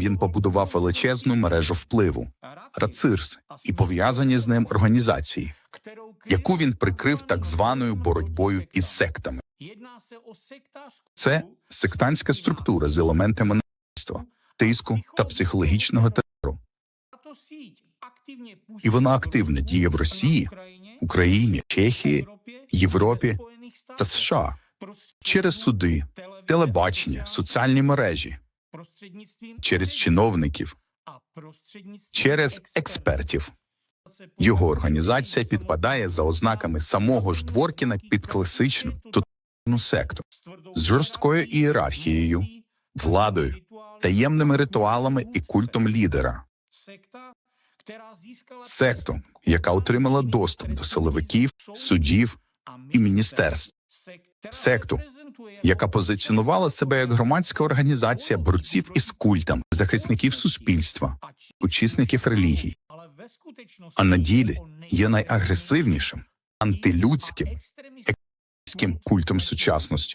Він побудував величезну мережу впливу, рацирс і пов'язані з ним організації, яку він прикрив так званою боротьбою із сектами. Це сектантська структура з елементами насильства, тиску та психологічного терору. І вона активно діє в Росії, Україні, Чехії, Європі та США через суди, телебачення, соціальні мережі, через чиновників, через експертів. Його організація підпадає за ознаками самого ж Дворкіна під класичну тотальну секту. з жорсткою ієрархією, владою, таємними ритуалами і культом лідера, секту, яка отримала доступ до силовиків, судів і міністерств, секту, яка позиціонувала себе як громадська організація борців із культом, захисників суспільства, учасників релігій, а на ділі є найагресивнішим, антилюдським, екстремістським культом сучасності.